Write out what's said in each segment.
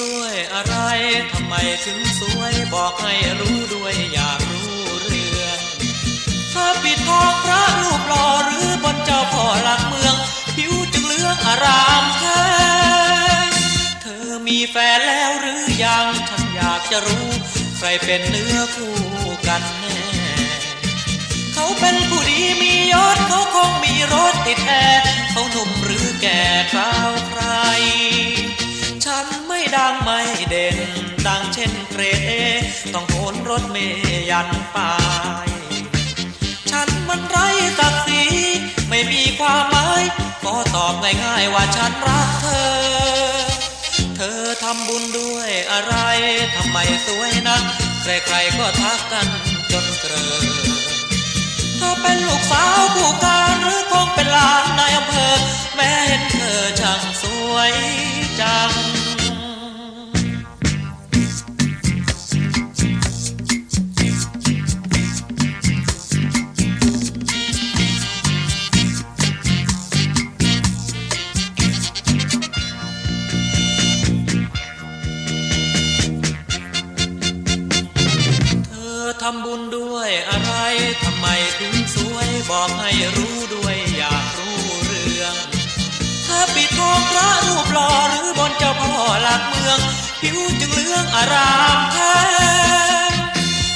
ด้วยอะไรทำไมถึงสวยบอกให้รู้ด้วยอยากรู้เรื่องเธอปิดทองพระรูปหล่อหรือบนเจ้าพ่อหลักเมือง ผิวจึงเหลืองอารามแท้เธอมีแฟนแล้วหรือยังฉันอยากจะรู้ ใครเป็นเนื้อคู่กันแน่เขาเป็นผู้ดีมียศเขาคงมีรถติดแอร์เขาหนุ่มหรือแก่คราวใคร ดังไม่เด่น ดังเช่นเกรดเอต้องโหนรถเมยันปลาย ฉันมันไร้ศักดิ์ศรีไม่มีความหมายก็ตอบง่ายๆว่าฉันรักเธอ เธอทำบุญด้วยอะไรทำไมสวยนักใครๆก็ทักกันจนเกลอเธอเป็นลูกสาวผู้การหรือคงเป็นหลานนายอำเภอ แม้เห็นเธอช่างสวยจังำบุญด้วยอะไรทำไมถึงสวยบอกให้รู้ด้วยอยากรู้เรื่องเธอปิดทองพระรูปหล่อหรือบนเจ้าพ่อหลักเมือง ผิวจึงเลืองอารามแท้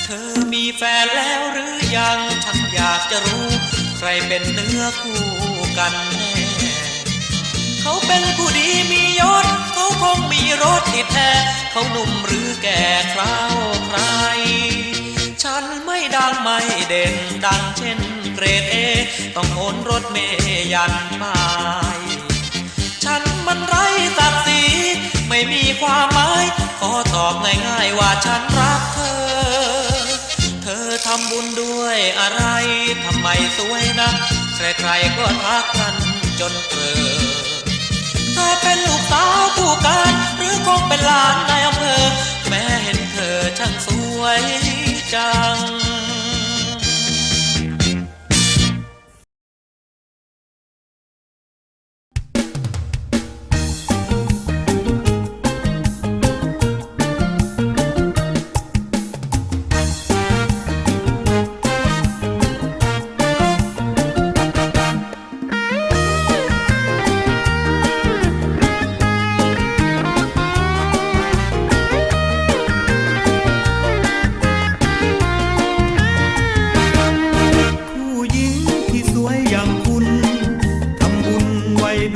เธอมีแฟนแล้วหรือยังฉันอยากจะรู้ ใครเป็นเนื้อคู่กันแน่เขาเป็นผู้ดีมียศเขาคงมีรถติดแอร์เขาหนุ่มหรือแก่คราวใคร ฉันไม่ดังไม่เด่นดังเช่นเกรดเอ ต้องโอนรถเมยันป้ายฉันมันไร้ศักดิ์ศรีไม่มีความหมาย ขอตอบง่ายๆว่าฉันรักเธอ เธอทำบุญด้วยอะไร ทำไมสวยนักใครๆก็ทักกันจนเกลอ จั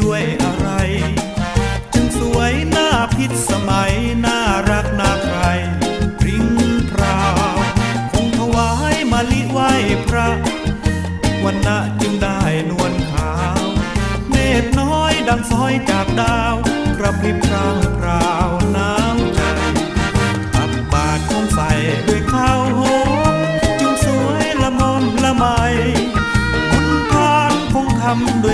ด้วยอะไร จึงสวยหน้าพิษสมัยน่ารักน่าใครพริ้งพราวคงถวายมาลิไหว้พระ วันนะจึงได้นวลขาวเมฆน้อยดังซอยจากดาวกระพริบพรางพราวนาวใจตักบาทคงใส่ด้วยข้าวหอมจึงสวยละมอมละไมบุญทานคงทำด้วย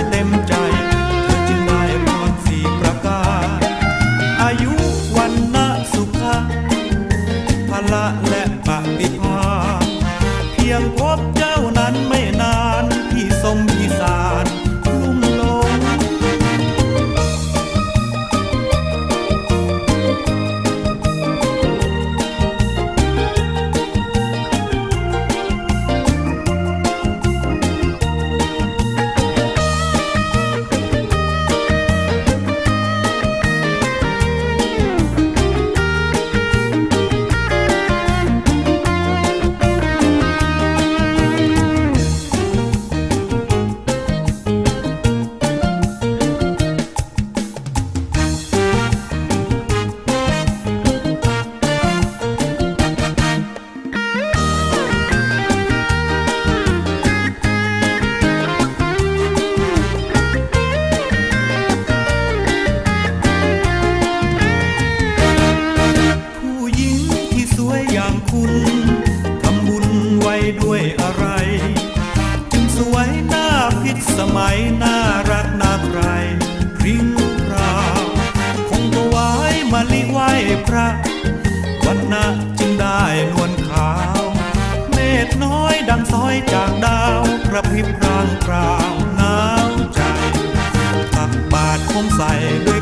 ด้วยอะไร จึงสวยหน้าพิษสมัยน่ารักน่าใครพริ้งพราวคงถวายมาลิไหวพระ วันนะจึงได้นวลขาว เมฆน้อยดังซอยจากดาวกระพริบพรางพราวหนาวใจตักบาทคงใส่ด้วย